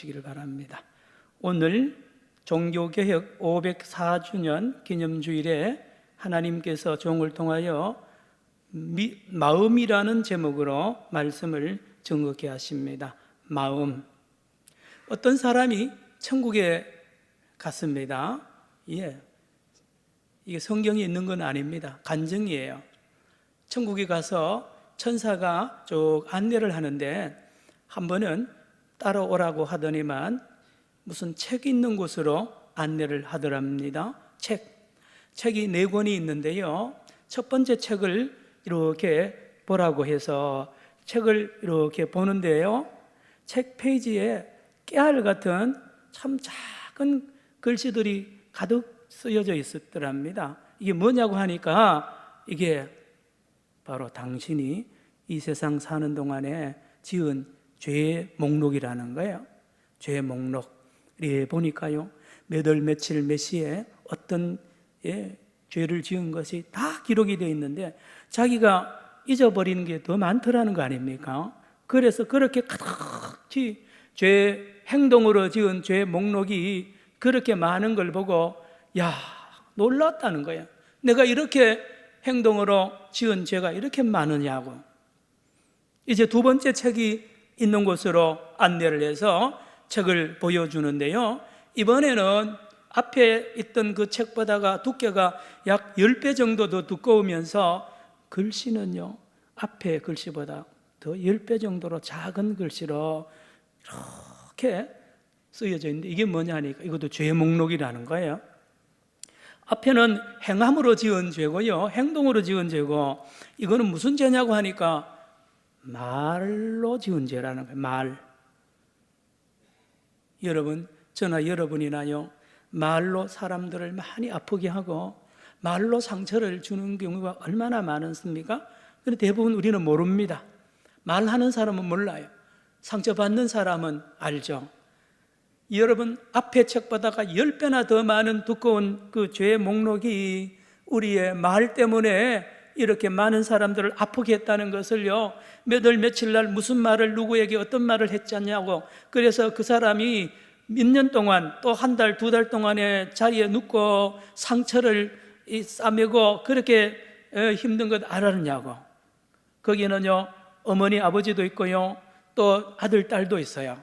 주시기를 바랍니다. 오늘 종교개혁 504주년 기념주일에 하나님께서 종을 통하여 미- 마음이라는 제목으로 말씀을 증거케 하십니다. 마음. 어떤 사람이 천국에 갔습니다. 예. 이게 성경에 있는 건 아닙니다. 간증이에요. 천국에 가서 천사가 쭉 안내를 하는데 한 번은 따라오라고 하더니만 무슨 책 있는 곳으로 안내를 하더랍니다. 책. 책이 네 권이 있는데요. 첫 번째 책을 이렇게 보라고 해서 책을 이렇게 보는데요. 책 페이지에 깨알 같은 참 작은 글씨들이 가득 쓰여져 있었더랍니다. 이게 뭐냐고 하니까 이게 바로 당신이 이 세상 사는 동안에 지은 죄의 목록이라는 거예요. 죄의 목록. 예, 보니까요. 몇 월 며칠 몇 시에 어떤 예, 죄를 지은 것이 다 기록이 되어 있는데 자기가 잊어버리는 게 더 많더라는 거 아닙니까? 그래서 그렇게 가득히 죄 행동으로 지은 죄 목록이 그렇게 많은 걸 보고 야 놀랐다는 거예요. 내가 이렇게 행동으로 지은 죄가 이렇게 많으냐고. 이제 두 번째 책이 있는 곳으로 안내를 해서 책을 보여주는데요. 이번에는 앞에 있던 그 책보다가 두께가 약 10배 정도 더 두꺼우면서 글씨는요, 앞에 글씨보다 더 10배 정도로 작은 글씨로 이렇게 쓰여져 있는데 이게 뭐냐 하니까 이것도 죄 목록이라는 거예요. 앞에는 행함으로 지은 죄고요. 행동으로 지은 죄고 이거는 무슨 죄냐고 하니까 말로 지은 죄라는 거예요. 말. 여러분, 저나 여러분이나요. 말로 사람들을 많이 아프게 하고 말로 상처를 주는 경우가 얼마나 많습니까? 그런데 대부분 우리는 모릅니다. 말하는 사람은 몰라요. 상처받는 사람은 알죠. 여러분 앞에 책보다가 10배나 더 많은 두꺼운 그 죄의 목록이 우리의 말 때문에 이렇게 많은 사람들을 아프게 했다는 것을요 몇 월 며칠 날 무슨 말을 누구에게 어떤 말을 했잖냐고 그래서 그 사람이 몇 년 동안 또 한 달, 두 달 동안에 자리에 눕고 상처를 이 싸매고 그렇게 어, 힘든 것 알았냐고 거기는요 어머니 아버지도 있고요 또 아들 딸도 있어요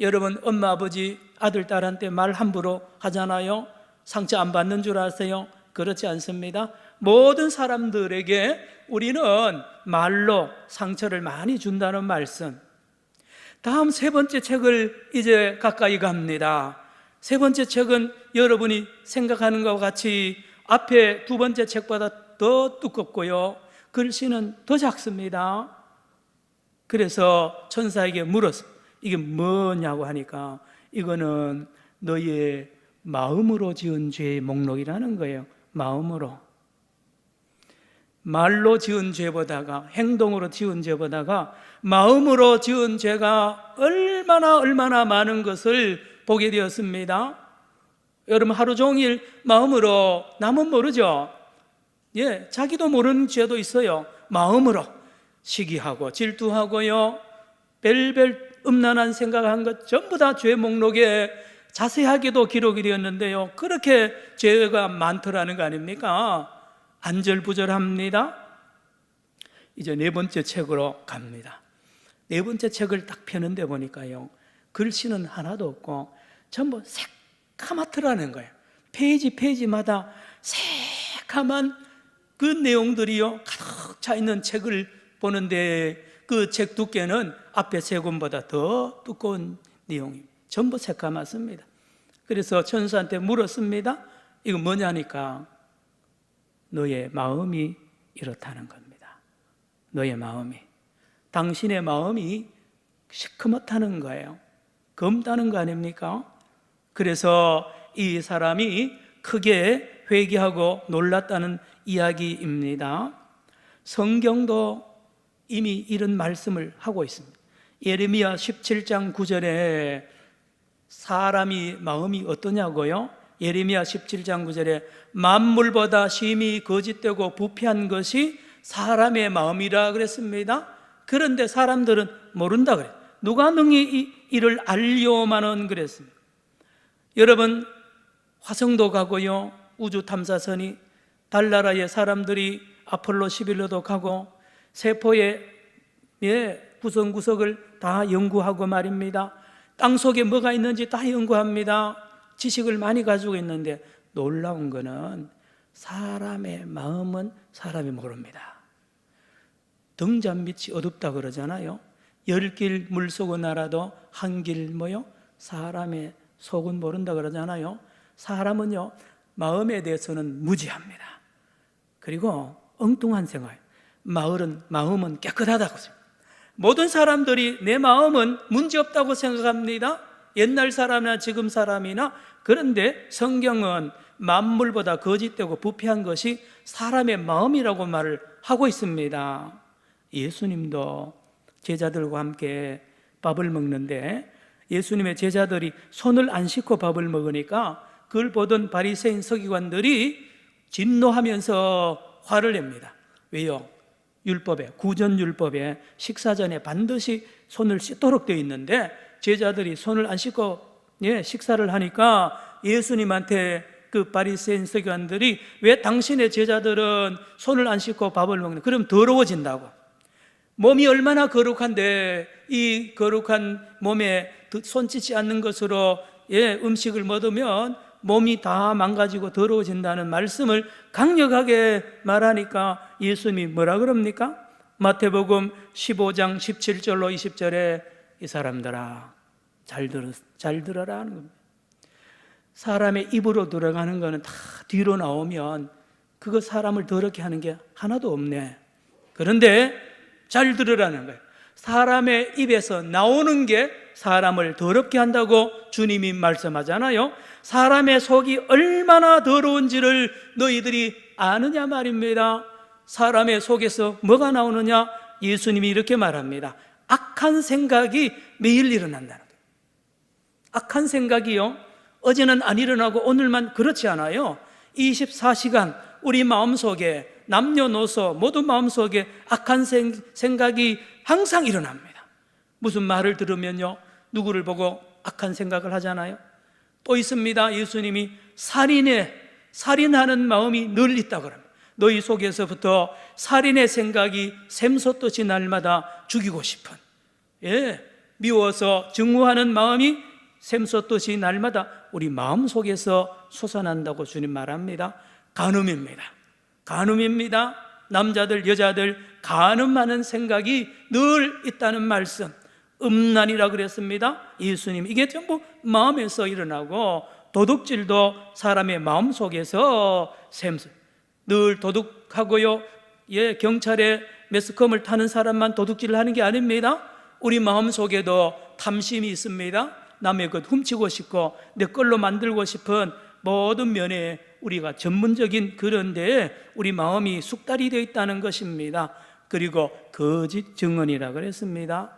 여러분 엄마 아버지 아들 딸한테 말 함부로 하잖아요. 상처 안 받는 줄 아세요? 그렇지 않습니다. 모든 사람들에게 우리는 말로 상처를 많이 준다는 말씀. 다음 세 번째 책을 이제 가까이 갑니다. 세 번째 책은 여러분이 생각하는 것과 같이 앞에 두 번째 책보다 더 두껍고요. 글씨는 더 작습니다. 그래서 천사에게 물었습니다. 이게 뭐냐고 하니까 이거는 너의 마음으로 지은 죄의 목록이라는 거예요. 마음으로. 말로 지은 죄보다가 행동으로 지은 죄보다가 마음으로 지은 죄가 얼마나 얼마나 많은 것을 보게 되었습니다. 여러분 하루 종일 마음으로 남은 모르죠. 예, 자기도 모르는 죄도 있어요. 마음으로 시기하고 질투하고요. 별별 음란한 생각한 것 전부 다 죄 목록에 자세하게도 기록이 되었는데요. 그렇게 죄가 많더라는 거 아닙니까? 안절부절합니다. 이제 네 번째 책으로 갑니다. 네 번째 책을 딱 펴는데 보니까요. 글씨는 하나도 없고 전부 새카맣더라는 거예요. 페이지 페이지마다 새카만 그 내용들이요. 가득 차 있는 책을 보는데 그 책 두께는 앞에 세 권보다 더 두꺼운 내용이 전부 새까맣습니다. 그래서 천사한테 물었습니다. 이거 뭐냐니까 너의 마음이 이렇다는 겁니다. 너의 마음이 당신의 마음이 시커멓다는 거예요. 검다는 거 아닙니까? 그래서 이 사람이 크게 회개하고 놀랐다는 이야기입니다. 성경도 이미 이런 말씀을 하고 있습니다. 예레미야 17장 9절에 사람이 마음이 어떠냐고요? 예레미야 17장 9절에 만물보다 심히 거짓되고 부패한 것이 사람의 마음이라 그랬습니다. 그런데 사람들은 모른다 그래. 누가 능히 이, 이를 알리오마는 그랬습니다. 여러분 화성도 가고요 우주 탐사선이 달나라의 사람들이 아폴로 11호도 가고 세포의 예, 구석구석을 다 연구하고 말입니다. 땅 속에 뭐가 있는지 다 연구합니다. 지식을 많이 가지고 있는데 놀라운 거는 사람의 마음은 사람이 모릅니다. 등잔빛이 어둡다 그러잖아요. 열길 물속은 알아도 한길 뭐요? 사람의 속은 모른다 그러잖아요. 사람은요, 마음에 대해서는 무지합니다. 그리고 엉뚱한 생활. 마을은, 마음은 깨끗하다고 생각합니다. 모든 사람들이 내 마음은 문제없다고 생각합니다. 옛날 사람이나 지금 사람이나 그런데 성경은 만물보다 거짓되고 부패한 것이 사람의 마음이라고 말을 하고 있습니다. 예수님도 제자들과 함께 밥을 먹는데 예수님의 제자들이 손을 안 씻고 밥을 먹으니까 그걸 보던 바리새인 서기관들이 진노하면서 화를 냅니다. 왜요? 율법에 구전 율법에 식사 전에 반드시 손을 씻도록 되어 있는데 제자들이 손을 안 씻고 예, 식사를 하니까 예수님한테 그 바리새인 서기관들이 왜 당신의 제자들은 손을 안 씻고 밥을 먹는 그럼 더러워진다고 몸이 얼마나 거룩한데 이 거룩한 몸에 손 씻지 않는 것으로 예, 음식을 먹으면 몸이 다 망가지고 더러워진다는 말씀을 강력하게 말하니까 예수님이 뭐라 그럽니까? 마태복음 15장 17절로 20절에 이 사람들아 잘 들어 잘 들어라 하는 겁니다. 사람의 입으로 들어가는 거는 다 뒤로 나오면 그거 사람을 더럽게 하는 게 하나도 없네. 그런데 잘 들으라는 거예요. 사람의 입에서 나오는 게 사람을 더럽게 한다고 주님이 말씀하잖아요. 사람의 속이 얼마나 더러운지를 너희들이 아느냐 말입니다. 사람의 속에서 뭐가 나오느냐? 예수님이 이렇게 말합니다. 악한 생각이 매일 일어난다는 거예요. 악한 생각이요. 어제는 안 일어나고 오늘만 그렇지 않아요. 24시간 우리 마음속에 남녀노소 모두 마음속에 악한 생각이 항상 일어납니다. 무슨 말을 들으면요. 누구를 보고 악한 생각을 하잖아요. 또 있습니다. 예수님이 살인에 살인하는 마음이 늘 있다 그럽니다. 너희 속에서부터 살인의 생각이 샘솟듯이 날마다 죽이고 싶은 예, 미워서 증오하는 마음이 샘솟듯이 날마다 우리 마음 속에서 솟아난다고 주님 말합니다. 간음입니다. 간음입니다. 남자들, 여자들 간음하는 생각이 늘 있다는 말씀. 음란이라 그랬습니다. 예수님. 이게 전부 마음에서 일어나고 도둑질도 사람의 마음 속에서 샘솟. 늘 도둑하고요. 예, 경찰에 매스컴을 타는 사람만 도둑질을 하는 게 아닙니다. 우리 마음 속에도 탐심이 있습니다. 남의 것 훔치고 싶고 내 걸로 만들고 싶은 모든 면에 우리가 전문적인 그런 데에 우리 마음이 숙달이 되어 있다는 것입니다. 그리고 거짓 증언이라 그랬습니다.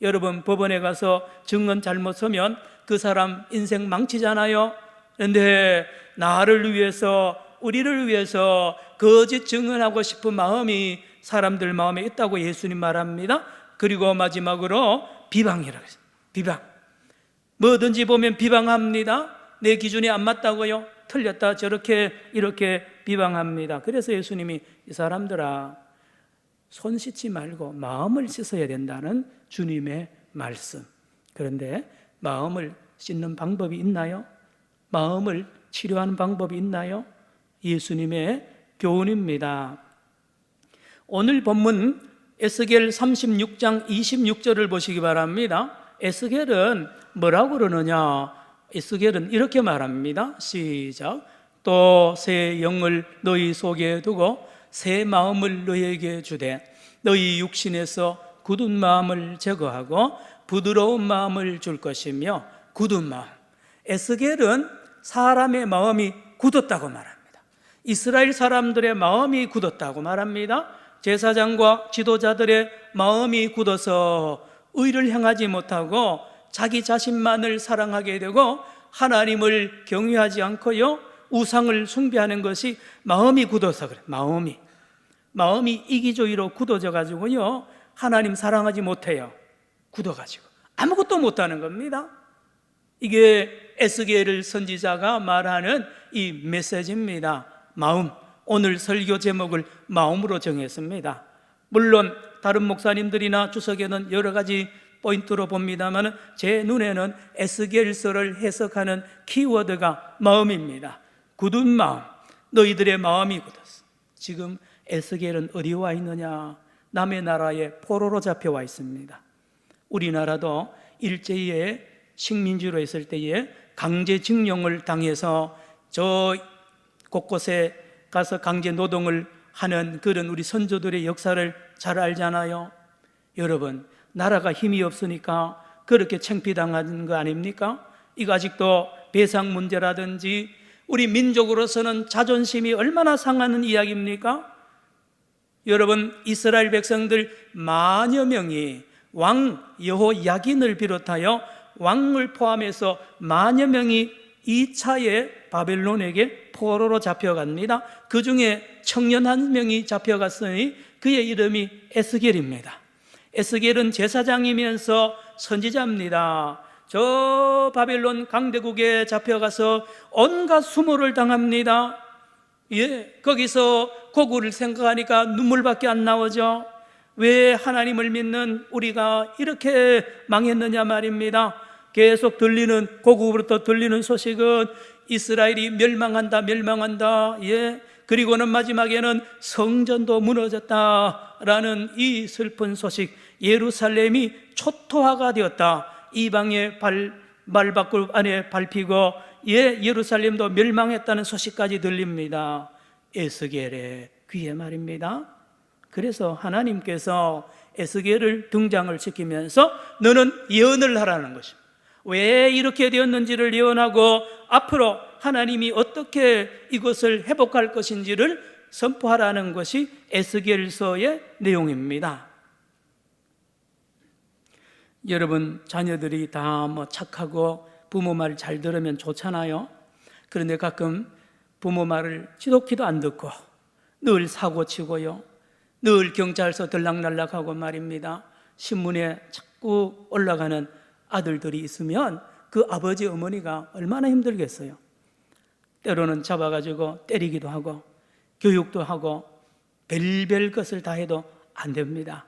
여러분 법원에 가서 증언 잘못 서면 그 사람 인생 망치잖아요. 그런데 나를 위해서 우리를 위해서 거짓 증언하고 싶은 마음이 사람들 마음에 있다고 예수님 말합니다. 그리고 마지막으로 비방이라고 했습니다. 비방. 뭐든지 보면 비방합니다. 내 기준이 안 맞다고요? 틀렸다. 저렇게 이렇게 비방합니다. 그래서 예수님이 이 사람들아 손 씻지 말고 마음을 씻어야 된다는 주님의 말씀. 그런데 마음을 씻는 방법이 있나요? 마음을 치료하는 방법이 있나요? 예수님의 교훈입니다. 오늘 본문 에스겔 36장 26절을 보시기 바랍니다. 에스겔은 뭐라고 그러느냐? 에스겔은 이렇게 말합니다. 시작. 또 새 영을 너희 속에 두고 새 마음을 너희에게 주되 너희 육신에서 굳은 마음을 제거하고 부드러운 마음을 줄 것이며 굳은 마음. 에스겔은 사람의 마음이 굳었다고 말합니다. 이스라엘 사람들의 마음이 굳었다고 말합니다. 제사장과 지도자들의 마음이 굳어서 의를 행하지 못하고 자기 자신만을 사랑하게 되고 하나님을 경외하지 않고요 우상을 숭배하는 것이 마음이 굳어서 그래 마음이 마음이 이기주의로 굳어져 가지고요 하나님 사랑하지 못해요 굳어 가지고 아무것도 못하는 겁니다. 이게 에스겔 선지자가 말하는 이 메시지입니다. 마음. 오늘 설교 제목을 마음으로 정했습니다. 물론 다른 목사님들이나 주석에는 여러 가지 포인트로 봅니다만 제 눈에는 에스겔서를 해석하는 키워드가 마음입니다. 굳은 마음. 너희들의 마음이 굳었어. 지금 에스겔은 어디 와 있느냐? 남의 나라에 포로로 잡혀와 있습니다. 우리나라도 일제에 식민지로 있을 때에 강제징용을 당해서 저 곳곳에 가서 강제 노동을 하는 그런 우리 선조들의 역사를 잘 알잖아요. 여러분, 나라가 힘이 없으니까 그렇게 창피당하는 거 아닙니까? 이거 아직도 배상 문제라든지 우리 민족으로서는 자존심이 얼마나 상하는 이야기입니까? 여러분 이스라엘 백성들 만여 명이 왕 여호 야긴을 비롯하여 왕을 포함해서 만여 명이 2차에 바벨론에게 포로로 잡혀갑니다. 그 중에 청년 한 명이 잡혀갔으니 그의 이름이 에스겔입니다. 에스겔은 제사장이면서 선지자입니다. 저 바벨론 강대국에 잡혀가서 온갖 수모를 당합니다. 예, 거기서 고구를 생각하니까 눈물밖에 안 나오죠. 왜 하나님을 믿는 우리가 이렇게 망했느냐 말입니다. 계속 들리는 고국으로부터 들리는 소식은 이스라엘이 멸망한다, 멸망한다. 예. 그리고는 마지막에는 성전도 무너졌다라는 이 슬픈 소식. 예루살렘이 초토화가 되었다. 이방의 발 말밖을 안에 밟히고 예 예루살렘도 멸망했다는 소식까지 들립니다. 에스겔의 귀에 말입니다. 그래서 하나님께서 에스겔을 등장을 시키면서 너는 예언을 하라는 것입니다. 왜 이렇게 되었는지를 예언하고 앞으로 하나님이 어떻게 이것을 회복할 것인지를 선포하라는 것이 에스겔서의 내용입니다. 여러분 자녀들이 다 뭐 착하고 부모 말 잘 들으면 좋잖아요. 그런데 가끔 부모 말을 지독히도 안 듣고 늘 사고 치고요. 늘 경찰서 들락날락하고 말입니다. 신문에 자꾸 올라가는 아들들이 있으면 그 아버지 어머니가 얼마나 힘들겠어요. 때로는 잡아가지고 때리기도 하고 교육도 하고 별별 것을 다 해도 안 됩니다.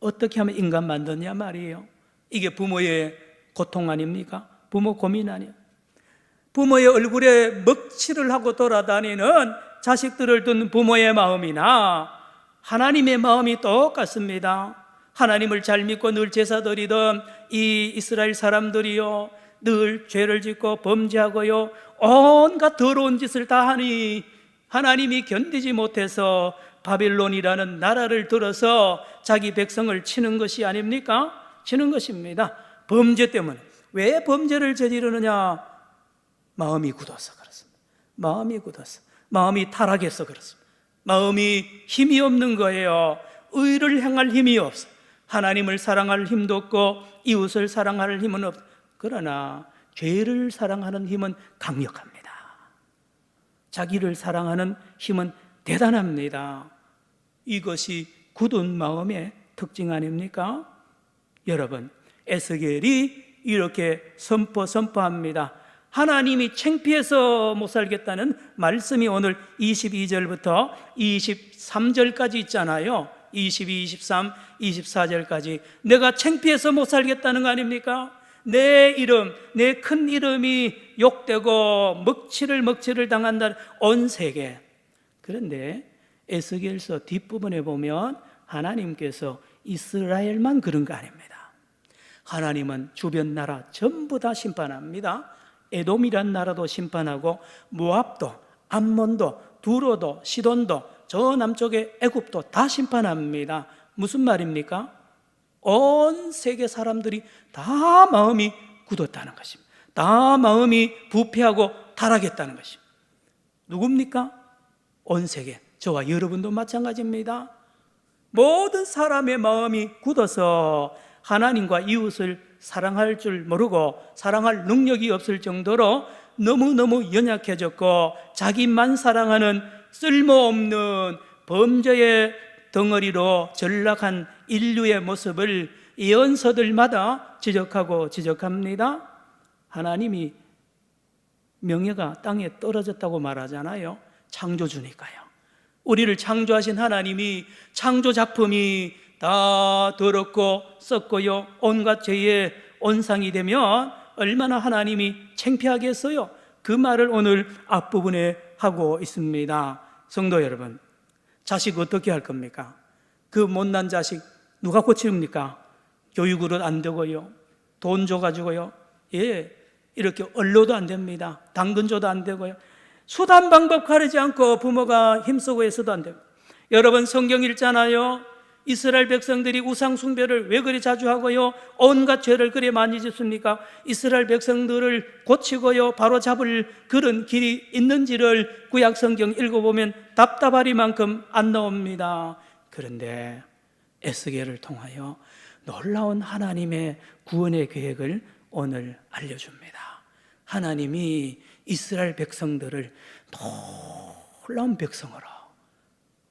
어떻게 하면 인간 만드냐 말이에요. 이게 부모의 고통 아닙니까? 부모 고민 아니에요. 부모의 얼굴에 먹칠을 하고 돌아다니는 자식들을 둔 부모의 마음이나 하나님의 마음이 똑같습니다. 하나님을 잘 믿고 늘 제사 드리던 이 이스라엘 사람들이요. 늘 죄를 짓고 범죄하고요. 온갖 더러운 짓을 다 하니 하나님이 견디지 못해서 바빌론이라는 나라를 들어서 자기 백성을 치는 것이 아닙니까? 치는 것입니다. 범죄 때문에. 왜 범죄를 저지르느냐? 마음이 굳어서 그렇습니다. 마음이 굳어서. 마음이 타락해서 그렇습니다. 마음이 힘이 없는 거예요. 의를 행할 힘이 없어. 하나님을 사랑할 힘도 없고 이웃을 사랑할 힘은 없. 그러나 죄를 사랑하는 힘은 강력합니다. 자기를 사랑하는 힘은 대단합니다. 이것이 굳은 마음의 특징 아닙니까? 여러분, 에스겔이 이렇게 선포 선포합니다. 하나님이 창피해서 못 살겠다는 말씀이 오늘 22절부터 23절까지 있잖아요. 22, 23, 24절까지 내가 창피해서 못 살겠다는 거 아닙니까? 내 이름, 내 큰 이름이 욕되고 먹칠을 먹칠을 당한다는 온 세계. 그런데 에스겔서 뒷부분에 보면 하나님께서 이스라엘만 그런 거 아닙니다. 하나님은 주변 나라 전부 다 심판합니다. 에돔이란 나라도 심판하고 모압도, 암몬도, 두로도, 시돈도, 저 남쪽의 애굽도 다 심판합니다. 무슨 말입니까? 온 세계 사람들이 다 마음이 굳었다는 것입니다. 다 마음이 부패하고 타락했다는 것입니다. 누굽니까? 온 세계. 저와 여러분도 마찬가지입니다. 모든 사람의 마음이 굳어서 하나님과 이웃을 사랑할 줄 모르고 사랑할 능력이 없을 정도로 너무너무 연약해졌고 자기만 사랑하는 쓸모없는 범죄의 덩어리로 전락한 인류의 모습을 예언서들마다 지적하고 지적합니다. 하나님이 명예가 땅에 떨어졌다고 말하잖아요. 창조주니까요. 우리를 창조하신 하나님이 창조 작품이 다 더럽고 썩고요. 온갖 죄의 온상이 되면 얼마나 하나님이 창피하겠어요. 그 말을 오늘 앞부분에 하고 있습니다. 성도 여러분, 자식 어떻게 할 겁니까? 그 못난 자식 누가 고치입니까? 교육으로 안 되고요. 돈 줘가지고요. 예, 이렇게 얼려도 안 됩니다. 당근 줘도 안 되고요. 수단 방법 가리지 않고 부모가 힘쓰고 해서도 안 됩니다. 여러분 성경 읽잖아요. 이스라엘 백성들이 우상 숭배를 왜 그리 자주 하고요? 온갖 죄를 그리 많이 짓습니까? 이스라엘 백성들을 고치고요, 바로 잡을 그런 길이 있는지를 구약 성경 읽어보면 답답하리만큼 안 나옵니다. 그런데 에스겔을 통하여 놀라운 하나님의 구원의 계획을 오늘 알려줍니다. 하나님이 이스라엘 백성들을 놀라운 백성으로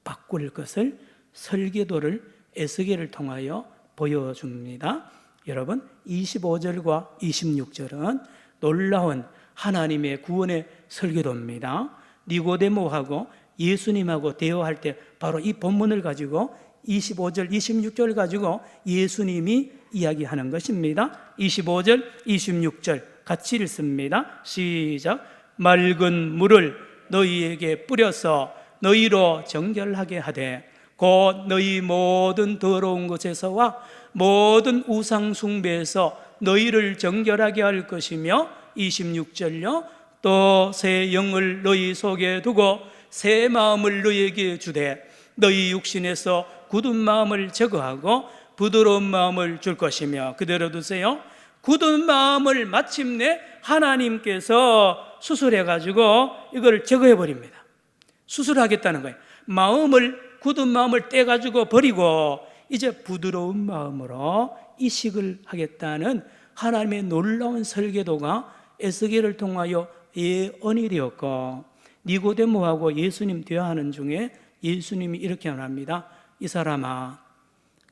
바꿀 것을 설계도를 에스겔을 통하여 보여줍니다. 여러분 25절과 26절은 놀라운 하나님의 구원의 설계도입니다. 니고데모하고 예수님하고 대화할 때 바로 이 본문을 가지고 25절, 26절 가지고 예수님이 이야기하는 것입니다. 25절, 26절 같이 읽습니다. 시작. 맑은 물을 너희에게 뿌려서 너희로 정결하게 하되 곧 너희 모든 더러운 것에서와 모든 우상 숭배에서 너희를 정결하게 할 것이며 26절요. 또 새 영을 너희 속에 두고 새 마음을 너희에게 주되 너희 육신에서 굳은 마음을 제거하고 부드러운 마음을 줄 것이며 그대로 두세요. 굳은 마음을 마침내 하나님께서 수술해 가지고 이걸 제거해 버립니다. 수술하겠다는 거예요. 마음을 굳은 마음을 떼 가지고 버리고 이제 부드러운 마음으로 이식을 하겠다는 하나님의 놀라운 설계도가 에스겔을 통하여 예언이 되었고 니고데모하고 예수님 대화하는 중에 예수님이 이렇게 말합니다. 이 사람아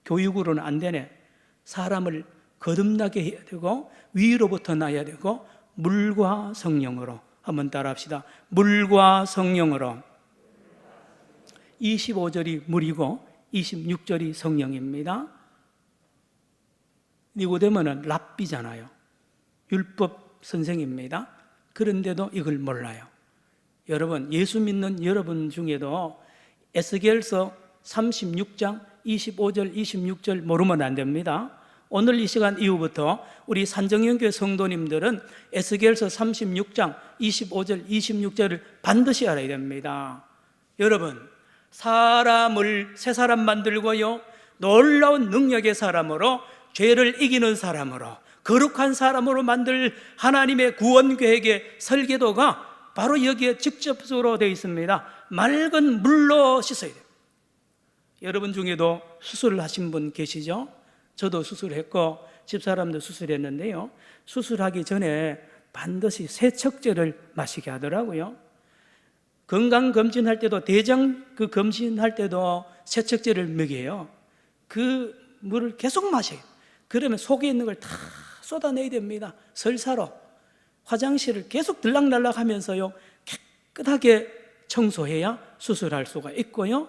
교육으로는 안 되네. 사람을 거듭나게 해야 되고 위로부터 나야 되고 물과 성령으로 한번 따라합시다. 물과 성령으로 25절이 물이고 26절이 성령입니다. 니고데모는 랍비잖아요. 율법 선생입니다. 그런데도 이걸 몰라요. 여러분, 예수 믿는 여러분 중에도 에스겔서 36장 25절, 26절 모르면 안 됩니다. 오늘 이 시간 이후부터 우리 산정연교회 성도님들은 에스겔서 36장 25절, 26절을 반드시 알아야 됩니다. 여러분, 사람을 새 사람 만들고요. 놀라운 능력의 사람으로 죄를 이기는 사람으로 거룩한 사람으로 만들 하나님의 구원 계획의 설계도가 바로 여기에 직접적으로 되어 있습니다. 맑은 물로 씻어야 돼요. 여러분 중에도 수술을 하신 분 계시죠? 저도 수술했고 집사람도 수술했는데요. 수술하기 전에 반드시 세척제를 마시게 하더라고요. 건강 검진할 때도 대장 그 검진할 때도 세척제를 먹여요. 그 물을 계속 마셔요. 그러면 속에 있는 걸 다 쏟아내야 됩니다. 설사로 화장실을 계속 들락날락 하면서요. 깨끗하게 청소해야 수술할 수가 있고요.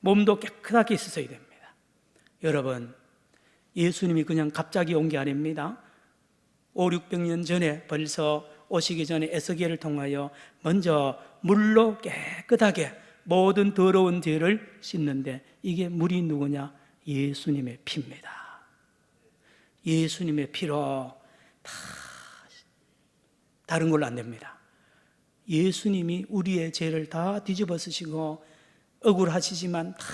몸도 깨끗하게 씻어야 됩니다. 여러분, 예수님이 그냥 갑자기 온 게 아닙니다. 5, 600년 전에 벌써 오시기 전에 에스겔을 통하여 먼저 물로 깨끗하게 모든 더러운 죄를 씻는데 이게 물이 누구냐? 예수님의 피입니다. 예수님의 피로 다 다른 걸로 안 됩니다. 예수님이 우리의 죄를 다 뒤집어 쓰시고 억울하시지만 다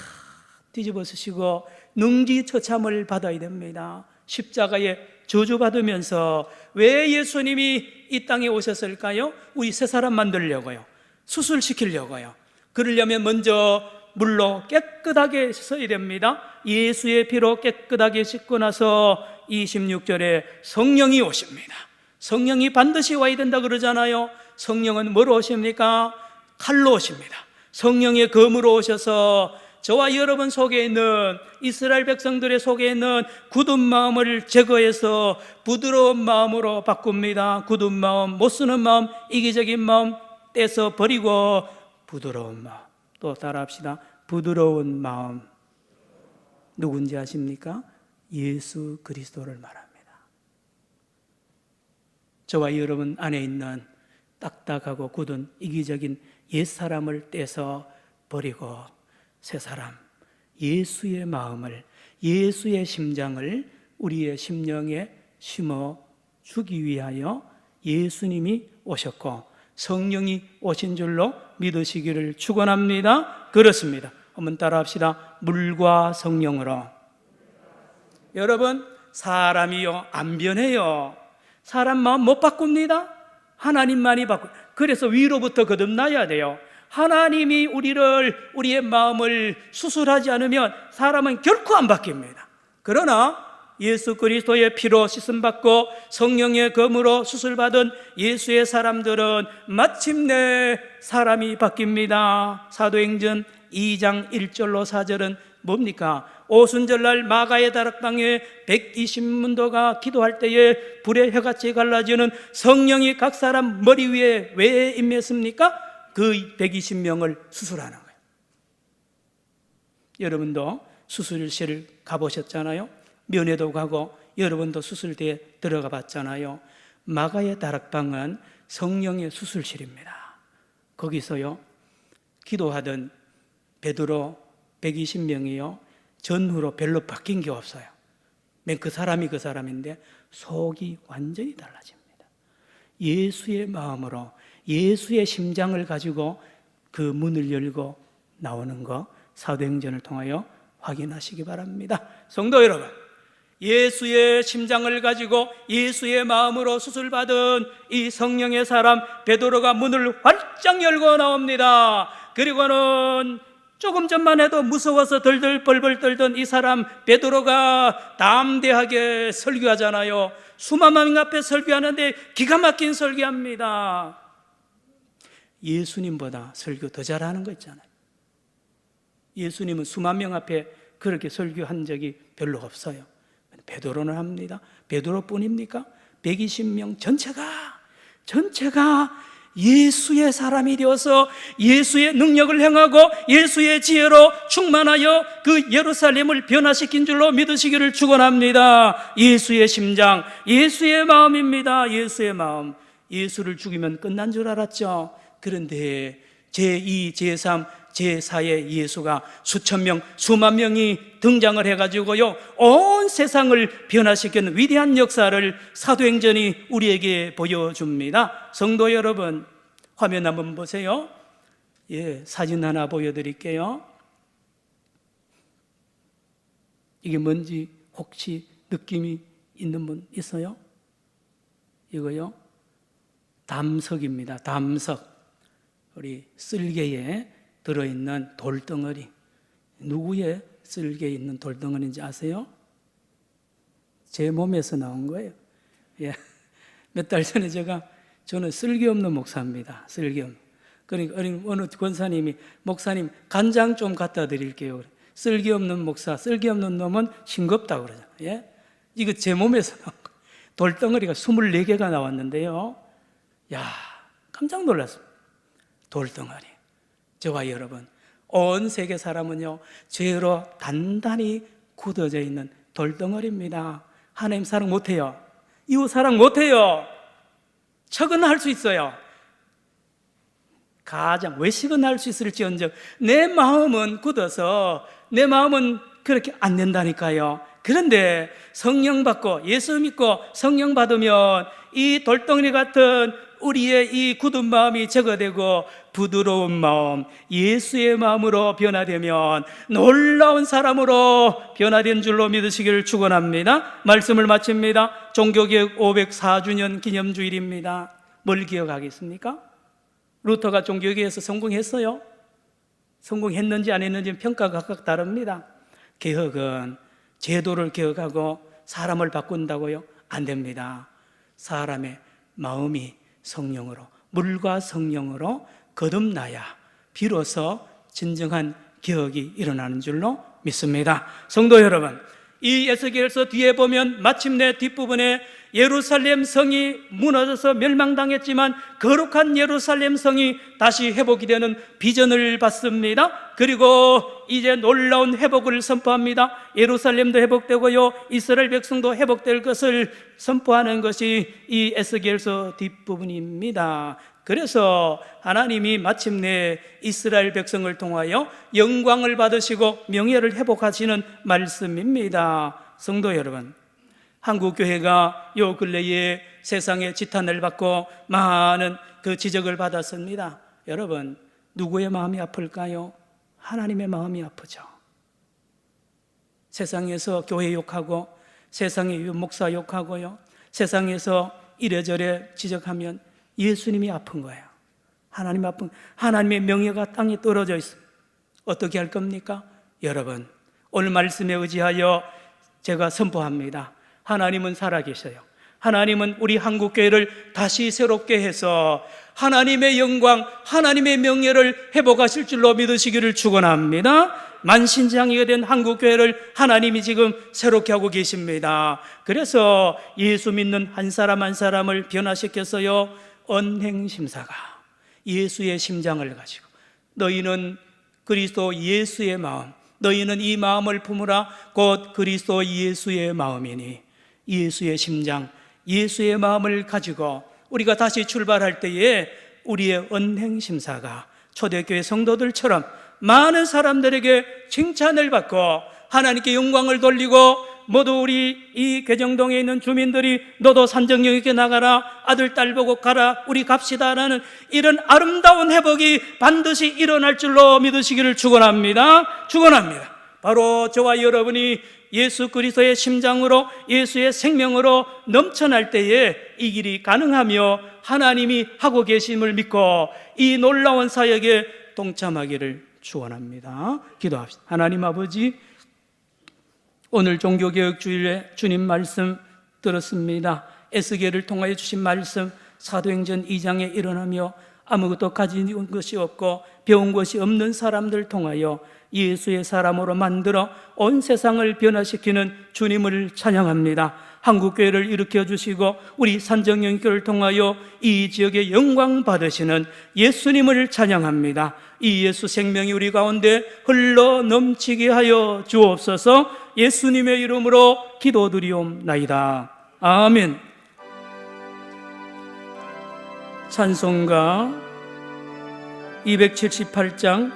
뒤집어 쓰시고 능지처참을 받아야 됩니다. 십자가에 저주받으면서 왜 예수님이 이 땅에 오셨을까요? 우리 새 사람 만들려고요. 수술시키려고요. 그러려면 먼저 물로 깨끗하게 씻어야 됩니다. 예수의 피로 깨끗하게 씻고 나서 26절에 성령이 오십니다. 성령이 반드시 와야 된다 그러잖아요. 성령은 뭐로 오십니까? 칼로 오십니다. 성령의 검으로 오셔서 저와 여러분 속에 있는 이스라엘 백성들의 속에 있는 굳은 마음을 제거해서 부드러운 마음으로 바꿉니다. 굳은 마음, 못 쓰는 마음, 이기적인 마음 떼서 버리고 부드러운 마음. 또 따라합시다. 부드러운 마음. 누군지 아십니까? 예수 그리스도를 말합니다. 저와 여러분 안에 있는 딱딱하고 굳은 이기적인 옛 사람을 떼서 버리고 새 사람, 예수의 마음을, 예수의 심장을 우리의 심령에 심어 주기 위하여 예수님이 오셨고 성령이 오신 줄로 믿으시기를 축원합니다. 그렇습니다. 한번 따라합시다. 물과 성령으로. 여러분, 사람이요 안 변해요. 사람 마음 못 바꿉니다. 하나님만이 바꾸. 그래서 위로부터 거듭나야 돼요. 하나님이 우리를 우리의 마음을 수술하지 않으면 사람은 결코 안 바뀝니다. 그러나 예수 그리스도의 피로 씻음 받고 성령의 검으로 수술 받은 예수의 사람들은 마침내 사람이 바뀝니다. 사도행전 2장 1절로 4절은 뭡니까? 오순절날 마가의 다락방에 120문도가 기도할 때에 불의 혀같이 갈라지는 성령이 각 사람 머리 위에 왜 임했습니까? 그 120명을 수술하는 거예요. 여러분도 수술실 가보셨잖아요. 면회도 가고 여러분도 수술대에 들어가 봤잖아요. 마가의 다락방은 성령의 수술실입니다. 거기서요, 기도하던 베드로 120명이요, 전후로 별로 바뀐 게 없어요. 맨 그 사람이 그 사람인데 속이 완전히 달라집니다. 예수의 마음으로 예수의 심장을 가지고 그 문을 열고 나오는 거 사도행전을 통하여 확인하시기 바랍니다. 성도 여러분, 예수의 심장을 가지고 예수의 마음으로 수술받은 이 성령의 사람 베드로가 문을 활짝 열고 나옵니다. 그리고는 조금 전만 해도 무서워서 덜덜 벌벌 떨던 이 사람 베드로가 담대하게 설교하잖아요. 명 앞에 설교하는데 기가 막힌 설교합니다. 예수님보다 설교 더 잘하는 거 있잖아요. 예수님은 수만 명 앞에 그렇게 설교한 적이 별로 없어요. 베드로는 합니다. 베드로뿐입니까? 120명 전체가 전체가 예수의 사람이 되어서 예수의 능력을 행하고 예수의 지혜로 충만하여 그 예루살렘을 변화시킨 줄로 믿으시기를 축원합니다. 예수의 심장, 예수의 마음입니다. 예수의 마음. 예수를 죽이면 끝난 줄 알았죠. 그런데 제2, 제3, 제4의 예수가 수천 명, 수만 명이 등장을 해가지고요, 온 세상을 변화시키는 위대한 역사를 사도행전이 우리에게 보여줍니다. 성도 여러분, 화면 한번 보세요. 예, 사진 하나 보여드릴게요. 이게 뭔지 혹시 느낌이 있는 분 있어요? 이거요? 담석입니다. 담석. 우리 쓸개에 들어있는 돌덩어리. 누구의 쓸개에 있는 돌덩어리인지 아세요? 제 몸에서 나온 거예요. 예. 몇 달 전에 제가 저는 쓸개 없는 목사입니다. 쓸개 없는. 그러니까 어느 권사님이 목사님 간장 좀 갖다 드릴게요. 쓸개 없는 목사, 쓸개 없는 놈은 싱겁다 그러잖아요. 예? 이거 제 몸에서 나온 거. 돌덩어리가 24개가 나왔는데요. 야, 깜짝 놀랐습니다. 돌덩어리. 저와 여러분, 온 세계 사람은요, 죄로 단단히 굳어져 있는 돌덩어리입니다. 하나님 사랑 못해요. 이웃 사랑 못해요. 척은 할 수 있어요. 가장 외식은 할 수 있을지언정 내 마음은 굳어서 내 마음은 그렇게 안 된다니까요. 그런데 성령 받고 예수 믿고 성령 받으면 이 돌덩어리 같은 우리의 이 굳은 마음이 제거되고 부드러운 마음, 예수의 마음으로 변화되면 놀라운 사람으로 변화된 줄로 믿으시기를 축원합니다. 말씀을 마칩니다. 종교개혁 504주년 기념주일입니다. 뭘 기억하겠습니까? 루터가 종교개혁에서 성공했어요. 성공했는지 안 했는지 평가가 각각 다릅니다. 개혁은 제도를 개혁하고 사람을 바꾼다고요? 안 됩니다. 사람의 마음이 성령으로, 물과 성령으로 거듭나야 비로소 진정한 기억이 일어나는 줄로 믿습니다. 성도 여러분, 이 에스겔서 뒤에 보면 마침내 뒷부분에 예루살렘 성이 무너져서 멸망당했지만 거룩한 예루살렘 성이 다시 회복이 되는 비전을 받습니다. 그리고 이제 놀라운 회복을 선포합니다. 예루살렘도 회복되고요. 이스라엘 백성도 회복될 것을 선포하는 것이 이 에스겔서 뒷부분입니다. 그래서 하나님이 마침내 이스라엘 백성을 통하여 영광을 받으시고 명예를 회복하시는 말씀입니다. 성도 여러분, 한국 교회가 요 근래에 세상의 지탄을 받고 많은 그 지적을 받았습니다. 여러분, 누구의 마음이 아플까요? 하나님의 마음이 아프죠. 세상에서 교회 욕하고 세상의 목사 욕하고요. 세상에서 이래저래 지적하면 예수님이 아픈 거예요. 하나님 아픈 하나님의 명예가 땅에 떨어져 있습니다. 어떻게 할 겁니까? 여러분, 오늘 말씀에 의지하여 제가 선포합니다. 하나님은 살아계셔요. 하나님은 우리 한국 교회를 다시 새롭게 해서 하나님의 영광, 하나님의 명예를 회복하실 줄로 믿으시기를 축원합니다. 만신장이가 된 한국 교회를 하나님이 지금 새롭게 하고 계십니다. 그래서 예수 믿는 한 사람 한 사람을 변화시켜서요 언행심사가 예수의 심장을 가지고 너희는 그리스도 예수의 마음, 너희는 이 마음을 품으라 곧 그리스도 예수의 마음이니 예수의 심장, 예수의 마음을 가지고 우리가 다시 출발할 때에 우리의 언행 심사가 초대교회 성도들처럼 많은 사람들에게 칭찬을 받고 하나님께 영광을 돌리고 모두 우리 이 개정동에 있는 주민들이 너도 산정역에 나가라 아들 딸 보고 가라 우리 갑시다라는 이런 아름다운 회복이 반드시 일어날 줄로 믿으시기를 축원합니다. 축원합니다. 바로 저와 여러분이 예수 그리스도의 심장으로 예수의 생명으로 넘쳐날 때에 이 길이 가능하며 하나님이 하고 계심을 믿고 이 놀라운 사역에 동참하기를 축원합니다. 기도합시다. 하나님 아버지 오늘 종교개혁 주일에 주님 말씀 들었습니다. 에스겔을 통하여 주신 말씀 사도행전 2장에 일어나며 아무것도 가진 것이 없고 배운 것이 없는 사람들 통하여 예수의 사람으로 만들어 온 세상을 변화시키는 주님을 찬양합니다. 한국교회를 일으켜 주시고 우리 산정연교를 통하여 이 지역에 영광 받으시는 예수님을 찬양합니다. 이 예수 생명이 우리 가운데 흘러 넘치게 하여 주옵소서 예수님의 이름으로 기도드리옵나이다. 아멘. 찬송가 278장